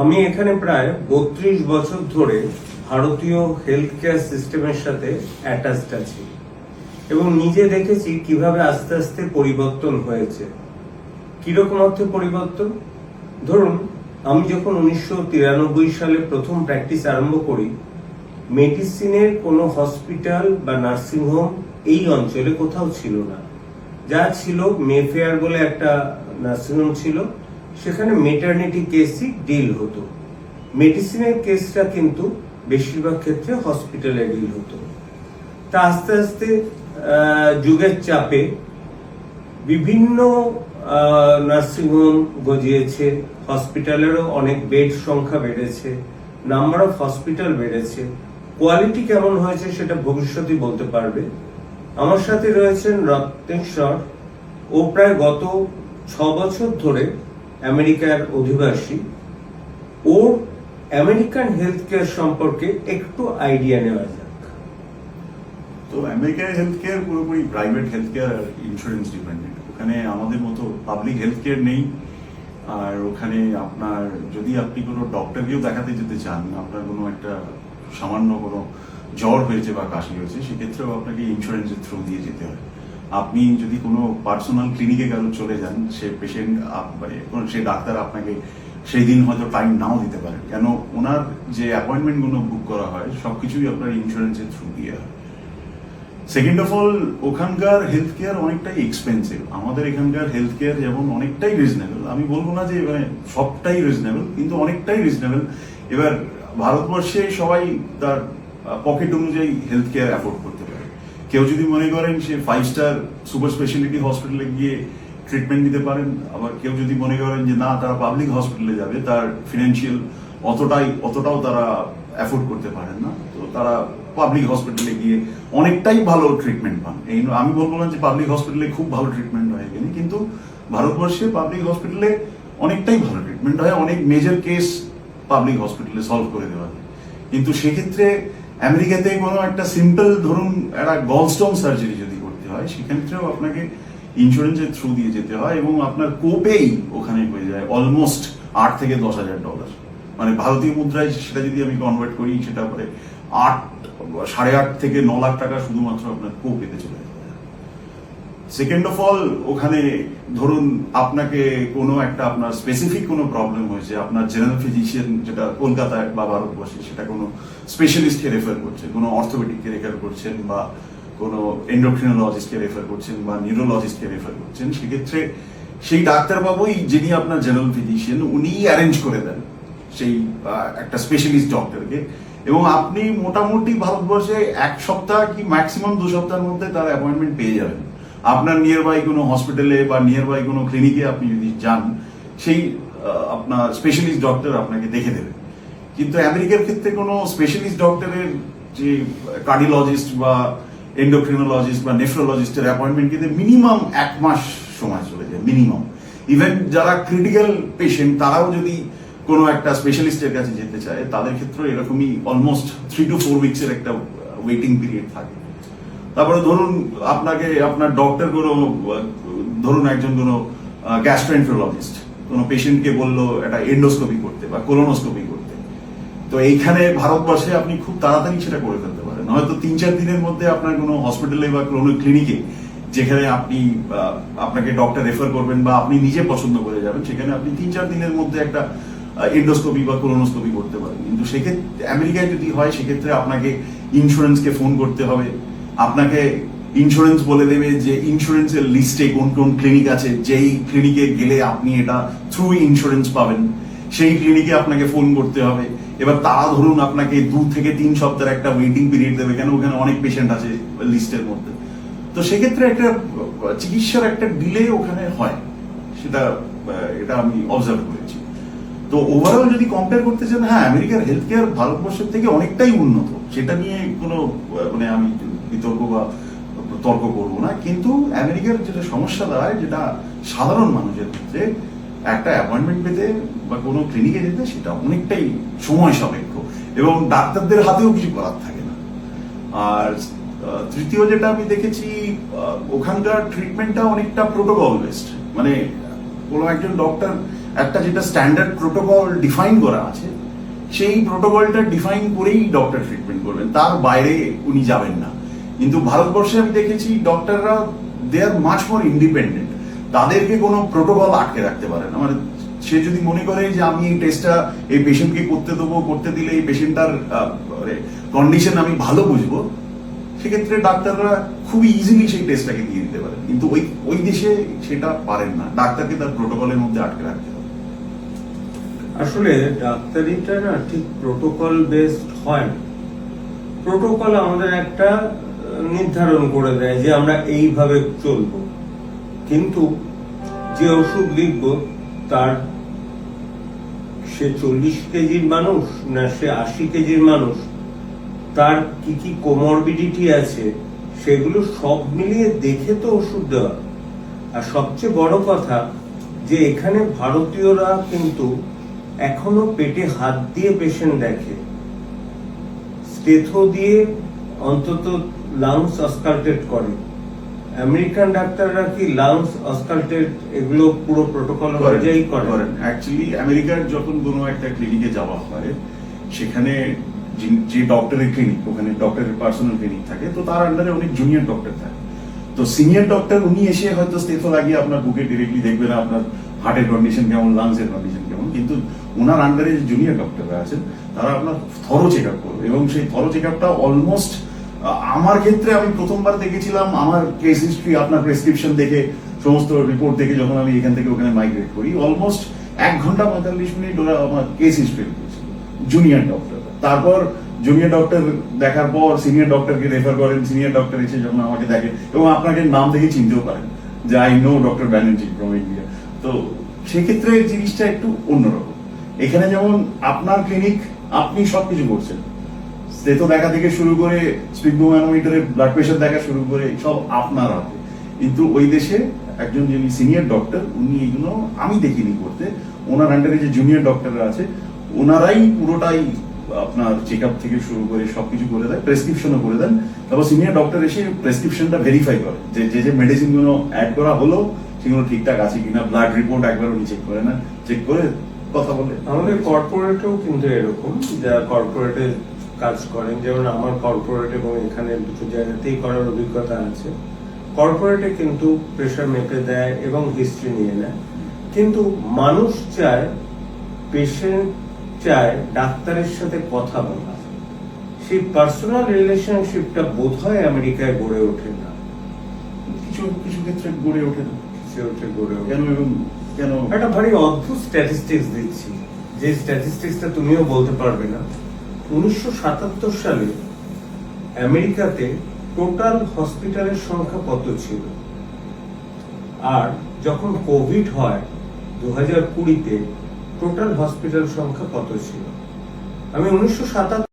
আমি এখানে প্রায় বত্রিশ বছর ধরে ভারতীয় হেলথ কেয়ার সিস্টেমের সাথে অ্যাটাচড আছি এবং নিজে দেখেছি কীভাবে আস্তে আস্তে পরিবর্তন হয়েছে। কীরকম অর্থে পরিবর্তন? ধরুন, আমি যখন উনিশশো তিরানব্বই সালে প্রথম প্র্যাকটিস আরম্ভ করি মেডিসিনের কোনো হসপিটাল বা নার্সিংহোম এই অঞ্চলে কোথাও ছিল না। যা ছিল মেফেয়ার বলে একটা নার্সিংহোম ছিল। সেখানে মেটার্নিটি কেসই ডিল হতো। মেডিসিনের কেসটা কিন্তু বেশিরভাগ ক্ষেত্রে হসপিটালে ডিল হতো। তা আস্তে আস্তে যুগের চাপে বিভিন্ন নার্সিংহোম গজিয়েছে। হসপিটালেরও অনেক বেড সংখ্যা বেড়েছে। নাম্বার অফ হসপিটাল বেড়েছে। কোয়ালিটি কেমন হয়েছে সেটা ভবিষ্যতে বলতে পারবে। আমার সাথে রয়েছেন রত্নেশ্বর। ও প্রায় গত ছ বছর ধরে আমেরিকার অধিবাসী ও আমেরিকান হেলথ কেয়ার সম্পর্কে একটু আইডিয়া নেওয়া যাক। তো আমেরিকায় হেলথ কেয়ার পুরোপুরি private health care insurance dependent ওখানে আমাদের মতো পাবলিক হেলথ কেয়ার নেই। আর ওখানে আপনার যদি আপনি কোনো ডক্টরকেও দেখাতে যেতে চান, আপনার কোনো একটা সামান্য কোনো জ্বর হয়েছে বা কাশি হয়েছে, সেক্ষেত্রেও আপনাকে ইন্স্যুরেন্সের থ্রু দিয়ে যেতে হয়। আপনি যদি কোনো পার্সোনাল ক্লিনিকে কারও চলে যান, সে পেশেন্ট মানে সে ডাক্তার আপনাকে সেই দিন হয়তো টাইম নাও দিতে পারে। কেন? ওনার যে অ্যাপয়েন্টমেন্টগুলো বুক করা হয়, সবকিছুই আপনার ইন্স্যুরেন্সের থ্রু দিয়ে হয়। সেকেন্ড অফ অল ওখানকার হেলথ কেয়ার অনেকটাই এক্সপেন্সিভ আমাদের এখানকার হেলথ কেয়ার যেমন অনেকটাই রিজনেবল আমি বলব না যে মানে সবটাই রিজনেবল কিন্তু অনেকটাই রিজনেবল এবার ভারতবর্ষে সবাই তার পকেট অনুযায়ী হেলথ কেয়ার অ্যাফোর্ড করতে পারে। কেউ যদি মনে করেন সে ফাইভ স্টার সুপার স্পেশালিটি হসপিটালে গিয়ে ট্রিটমেন্ট নিতে পারেন, আবার কেউ যদি মনে করেন যে না, তারা পাবলিক হসপিটালে যাবে, তার ফিনান্সিয়াল অতটাই, অতটাও তারা অ্যাফোর্ড করতে পারেন না। তো তারা পাবলিক হসপিটালে গিয়ে অনেকটাই ভালো ট্রিটমেন্ট পান। এই আমি বলব না যে পাবলিক হসপিটালে খুব ভালো ট্রিটমেন্ট হয় এখানে, কিন্তু ভারতবর্ষে পাবলিক হসপিটালে অনেকটাই ভালো ট্রিটমেন্ট হয়। অনেক মেজর কেস পাবলিক হসপিটালে সলভ করে দেওয়া যায়। কিন্তু সেক্ষেত্রে আমেরিকাতে কোনো একটা সিম্পল ধরুন একটা গলস্টোন সার্জারি যদি করতে হয়, সেক্ষেত্রেও আপনাকে ইন্স্যুরেন্সের থ্রু দিয়ে যেতে হয় এবং আপনার কোপেই ওখানে হয়ে যায় অলমোস্ট আট থেকে দশ হাজার ডলার মানে ভারতীয় মুদ্রায় সেটা যদি আমি কনভার্ট করি, সেটা পরে আট, সাড়ে আট থেকে ন লাখ টাকা শুধুমাত্র আপনার কোপেতে চলে যাবে সেকেন্ড অফ অল ওখানে ধরুন আপনাকে কোনো একটা আপনার স্পেসিফিক কোনো প্রবলেম হয়েছে, আপনার জেনারেল ফিজিশিয়ান যেটা কলকাতায় বা ভারতবর্ষে সেটা কোনো স্পেশালিস্টকে রেফার করছে কোনো অর্থোপেডিককে রেফার করছেন বা কোনো এন্ডোক্রিনোলজিস্টকে রেফার করছেন বা নিউরোলজিস্টকে রেফার করছেন, সেক্ষেত্রে সেই ডাক্তারবাবুই যিনি আপনার জেনারেল ফিজিশিয়ান উনি অ্যারেঞ্জ করে দেন সেই একটা স্পেশালিস্ট ডক্টরকে এবং আপনি মোটামুটি ভারতবর্ষে এক সপ্তাহ কি ম্যাক্সিমাম দু সপ্তাহের মধ্যে তার অ্যাপয়েন্টমেন্ট পেয়ে যাবেন। আপনার নিয়ার বাই কোনো হসপিটালে বা নিয়ার বাই কোনো ক্লিনিকে আপনি যদি যান, সেই আপনার স্পেশালিস্ট ডক্টর আপনাকে দেখে দেবে। কিন্তু আমেরিকার ক্ষেত্রে কোনো স্পেশালিস্ট ডক্টরের যে কার্ডিওলজিস্ট বা এন্ডোক্রিনোলজিস্ট বা নেফ্রোলজিস্টের অ্যাপয়েন্টমেন্ট কিন্তু মিনিমাম এক মাস সময় চলে যায় মিনিমাম ইভেন যারা ক্রিটিক্যাল পেশেন্ট তারাও যদি কোনো একটা স্পেশালিস্টের কাছে যেতে চায়, তাদের ক্ষেত্রে এরকমই অলমোস্ট থ্রি টু ফোর উইকসের একটা ওয়েটিং পিরিয়ড থাকে। তারপরে ধরুন আপনাকে, আপনার ডক্টর কোনো, ধরুন একজন কোনো গ্যাস্ট্রোএন্ট্রোলজিস্ট কোনো পেশেন্টকে বলল একটা এন্ডোস্কোপি করতে বা কোলোনোস্কোপি করতে। তো এইখানে ভারতবর্ষে আপনি খুব তাড়াতাড়ি সেটা করে ফেলতে পারেন। হয়তো তিন চার দিনের মধ্যে আপনার কোনো হসপিটালে বা কোনো ক্লিনিকে যেখানে আপনি আপনাকে ডক্টর রেফার করবেন বা আপনি নিজে পছন্দ করে যাবেন, সেখানে আপনি তিন চার দিনের মধ্যে একটা এন্ডোস্কোপি বা কোলোনোস্কোপি করতে পারেন। কিন্তু সেক্ষেত্রে, আমেরিকায় যদি হয়, সেক্ষেত্রে আপনাকে ইন্স্যুরেন্সকে ফোন করতে হবে। আপনাকে ইন্স্যুরেন্স বলে দেবে যে ইন্স্যুরেন্সের লিস্টে কোন কোন ক্লিনিক আছে, যেই ক্লিনিকে গেলে আপনি এটা থ্রু ইন্স্যুরেন্স পাবেন। সেই ক্লিনিকে আপনাকে ফোন করতে হবে। এবার তারা ধরুন আপনাকে দু থেকে তিন সপ্তাহের একটা ওয়েটিং পিরিয়ড দেবে, কেন ওখানে অনেক পেশেন্ট আছে লিস্টের মধ্যে? তো সেক্ষেত্রে একটা, চিকিৎসার একটা ডিলে ওখানে হয়। সেটা এটা আমি অবজার্ভ করেছি। তো ওভারঅল যদি কম্পেয়ার করতে চান হ্যাঁ আমেরিকার হেলথ কেয়ার ভারতবর্ষের থেকে অনেকটাই উন্নত। সেটা নিয়ে কোনো মানে আমি বিতর্ক বা তর্ক করব না। কিন্তু আমেরিকার যেটা সমস্যা দাঁড়ায়, যেটা সাধারণ মানুষের ক্ষেত্রে, একটা অ্যাপয়েন্টমেন্ট পেতে বা কোনো ক্লিনিকে যেতে সেটা অনেকটাই সময় সাপেক্ষ এবং ডাক্তারদের হাতেও কিছু করার থাকে না। আর তৃতীয় যেটা আমি দেখেছি ওখানকার ট্রিটমেন্টটা অনেকটা প্রোটোকল বেসড মানে কোনো একজন ডক্টর একটা যেটা স্ট্যান্ডার্ড প্রোটোকল ডিফাইন করা আছে, সেই প্রোটোকলটা ডিফাইন করেই ডক্টর ট্রিটমেন্ট করবেন। তার বাইরে উনি যাবেন না। কিন্তু ভারতবর্ষে আমি দেখেছি ডক্টররা দে আর মাচ মোর ইন্ডিপেন্ডেন্ট তাদেরকে কোনো প্রোটোকল আটকে রাখতে পারে না। মানে সে যদি মনে করে যে আমি এই টেস্টটা এই পেশেন্টকে করতে দেবো, করতে দিলে এই পেশেন্টটার কন্ডিশন আমি ভালো বুঝব, সেক্ষেত্রে ডাক্তাররা খুবই ইজিলি সেই টেস্টটাকে দিয়ে দিতে পারেন। কিন্তু ওই ওই দেশে সেটা পারেন না। ডাক্তারকে তার প্রোটোকলের মধ্যে আটকে রাখতে হবে। আসলে ডাক্তারিটা না ঠিক প্রোটোকল বেসড হয় প্রোটোকল আমাদের একটা নির্ধারণ করে দেয় যে আমরা এইভাবে চলবো। কিন্তু যে ওষুধ লিখব, তার সে চল্লিশ কেজির মানুষ না সে আশি কেজির মানুষ, তার কি কি কোমরবিডিটি আছে, সেগুলো সব মিলিয়ে দেখে তো ওষুধ দেওয়া। আর সবচেয়ে বড় কথা যে এখানে ভারতীয়রা কিন্তু এখনও পেটে হাত দিয়ে পেশেন্ট দেখে। স্টেথো দিয়ে অন্তত লাংস অস্কাল্টেট করে। আমেরিকান ডাক্তাররা কি লাংস অস্কাল্টেট এগুলো পুরো প্রোটোকল অনুযায়ী করে? করেন। অ্যাকচুয়ালি আমেরিকার যখন কোনো একটা ক্লিনিকে যাওয়া হয় সেখানে যে ডক্টরের ক্লিনিক ওখানে ডক্টরের পার্সোনাল ক্লিনিক থাকে তো তার আন্ডারে অনেক জুনিয়র ডক্টর থাকে। তো সিনিয়র ডক্টর উনি এসে হয়তো স্টেথো লাগিয়ে আপনার বুকে ডিরেক্টলি দেখবে না আপনার হার্টের কন্ডিশন কেমন লাংস এর কন্ডিশন কেমন কিন্তু ওনার আন্ডারে যে জুনিয়র ডক্টররা আছেন তারা আপনার থরো চেক আপ করবে। এবং সেই থরো চেক আপটা অলমোস্ট আমার ক্ষেত্রে আমি প্রথমবার দেখেছিলাম, আমার কেস হিস্ট্রি আপনার প্রেসক্রিপশন দেখে, সমস্ত রিপোর্ট দেখে যখন আমি এখান থেকে ওখানে মাইগ্রেট করি অলমোস্ট এক ঘণ্টা পঁয়তাল্লিশ মিনিট ওরা আমার কেস হিস্ট্রি জুনিয়র ডক্টর তারপর জুনিয়র ডক্টর দেখার পর সিনিয়র ডক্টরকে রেফার করেন সিনিয়র ডক্টর এসে যখন আমাকে দেখে, এবং আপনাকে নাম দেখে চিনতেও পারেন যে I know doctor Banerjee from India তো সেক্ষেত্রে জিনিসটা একটু অন্যরকম। এখানে যেমন আপনার ক্লিনিক আপনি সবকিছু করছেন। স্টেথো দেখা থেকে শুরু করে স্পিডবোম্যানোমিটারে ব্লাড প্রেশার দেখা শুরু করে সব আপনার হাতে। কিন্তু ওই দেশে একজন যিনি সিনিয়র ডক্টর উনি এগুলো আমি দেখিনি করতে। ওনার আন্ডারে যে জুনিয়র ডক্টররা আছে, ওনারাই পুরোটাই আপনার চেক থেকে শুরু করে সবকিছু করে দেয় প্রেসক্রিপশনও করে দেন। তারপর সিনিয়র ডক্টর এসে প্রেসক্রিপশনটা ভেরিফাই করে যে যে যে মেডিসিনগুলো অ্যাড করা হলো, সেগুলো ঠিকঠাক আছে কিনা ব্লাড রিপোর্ট একবার উনি চেক করে না চেক করে কথা বলে। আমাদের কর্পোরেটেও কিন্তু এরকম যারা কর্পোরেটে কাজ করেন। যেমন আমার কর্পোরেট এবং এখানে দুটো জায়গাতেই করার অভিজ্ঞতা আছে। কর্পোরেটে কিন্তু প্রেশার মেপে দেয় এবং হিস্ট্রি নিয়ে নেয়। কিন্তু মানুষ চায় পেশেন্ট চায় ডাক্তারের সাথে কথা বলা। সেই পার্সোনাল রিলেশনশিপটা বোধহয় আমেরিকায় গড়ে ওঠে না। কিছু কিছু ক্ষেত্রে গড়ে ওঠে না। সে ওঠে গড়ে ওঠে কেন এবং কেন? একটা ভারী অদ্ভুত স্ট্যাটিস্টিক্স দিচ্ছি। যে স্ট্যাটিস্টিক্সটা তুমিও বলতে পারবে না। উনিশশো সাতাত্তর সালে আমেরিকাতে টোটাল হসপিটালের সংখ্যা কত ছিল? আর যখন কোভিড হয় দু হাজার কুড়িতে টোটাল হসপিটাল সংখ্যা কত ছিল? আমি উনিশশো সাতাত্তর